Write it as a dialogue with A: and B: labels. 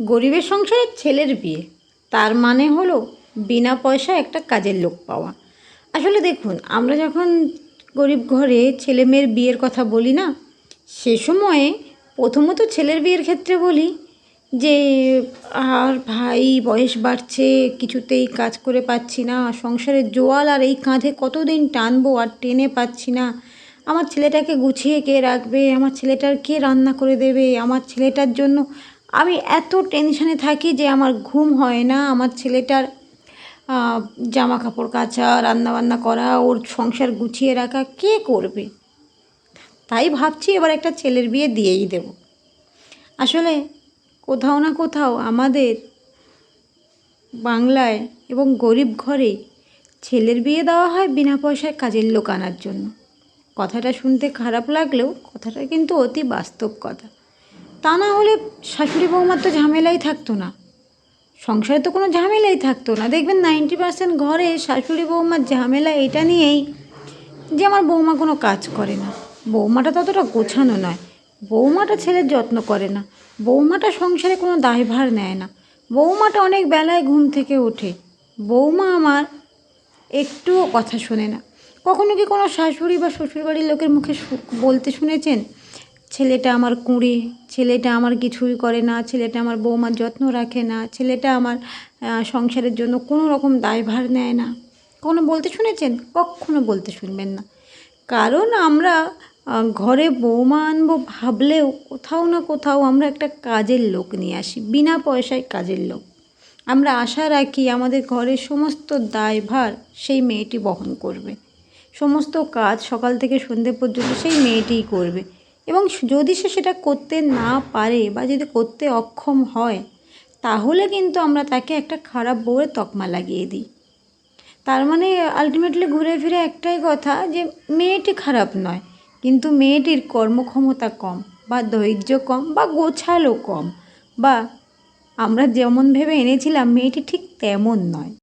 A: গরিবের সংসারে ছেলের বিয়ে। তার মানে হলো বিনা পয়সায় একটা কাজের লোক পাওয়া। আসলে দেখুন, আমরা যখন গরিব ঘরে ছেলে মেয়ের বিয়ের কথা বলি না, সে সময়ে প্রথমত ছেলের বিয়ের ক্ষেত্রে বলি যে, আর ভাই, বয়স বাড়ছে, কিছুতেই কাজ করে পাচ্ছি না, সংসারের জোয়াল আর এই কাঁধে কতদিন টানবো আর টেনে পাচ্ছি না। আমার ছেলেটাকে গুছিয়ে কে রাখবে? আমার ছেলেটার কে রান্না করে দেবে? আমার ছেলেটার জন্য আমি এত টেনশানে থাকি যে আমার ঘুম হয় না। আমার ছেলেটার জামা কাপড় কাচা, রান্নাবান্না করা, ওর সংসার গুছিয়ে রাখা, কে করবে? তাই ভাবছি এবার একটা ছেলের বিয়ে দিয়েই দেব। আসলে কোথাও না কোথাও আমাদের বাংলায় এবং গরিব ঘরে ছেলের বিয়ে দেওয়া হয় বিনা পয়সায় কাজের লোক আনার জন্য। কথাটা শুনতে খারাপ লাগলেও কথাটা কিন্তু অতি বাস্তব কথা। তা না হলে শাশুড়ি বৌমার তো ঝামেলাই থাকতো না। সংসারে তো কোনো ঝামেলাই থাকতো না। দেখবেন নাইনটি পার্সেন্ট ঘরে শাশুড়ি বৌমার ঝামেলা এটা নিয়েই যে আমার বৌমা কোনো কাজ করে না। বৌমাটা ততটা গোছানো নয়। বৌমাটা ছেলের যত্ন করে না। বৌমাটা সংসারে কোনো দায়ভার নেয় না। বৌমাটা অনেক বেলায় ঘুম থেকে ওঠে। বৌমা আমার একটুও কথা শোনে না। কখনো কি কোনো শাশুড়ি বা শ্বশুরবাড়ির লোকের মুখে বলতে শুনেছেন, ছেলেটা আমার কুঁড়ে ছেলেটা আমার কিছুই করে না, ছেলেটা আমার বৌমার যত্ন রাখে না, ছেলেটা আমার সংসারের জন্য কোনো রকম দায়ভার নেয় না। কখনো বলতে শুনেছেন? কখনো বলতে শুনবেন না। কারণ আমরা ঘরে বৌমা আনব ভাবলেও কোথাও না কোথাও আমরা একটা কাজের লোক নিয়ে আসি, বিনা পয়সায় কাজের লোক। আমরা আশা রাখি আমাদের ঘরের সমস্ত দায়ভার সেই মেয়েটি বহন করবে। সমস্ত কাজ সকাল থেকে সন্ধে পর্যন্ত সেই মেয়েটিই করবে। এবং যদি সে সেটা করতে না পারে বা যদি করতে অক্ষম হয়, তাহলে কিন্তু আমরা তাকে একটা খারাপ বউয়ের তকমা লাগিয়ে দিই। তার মানে আলটিমেটলি ঘুরে ফিরে একটাই কথা যে, মেয়েটি খারাপ নয়, কিন্তু মেয়েটির কর্মক্ষমতা কম বা ধৈর্য কম বা গোছালো কম বা আমরা যেমন ভেবে এনেছিলাম, মেয়েটি ঠিক তেমন নয়।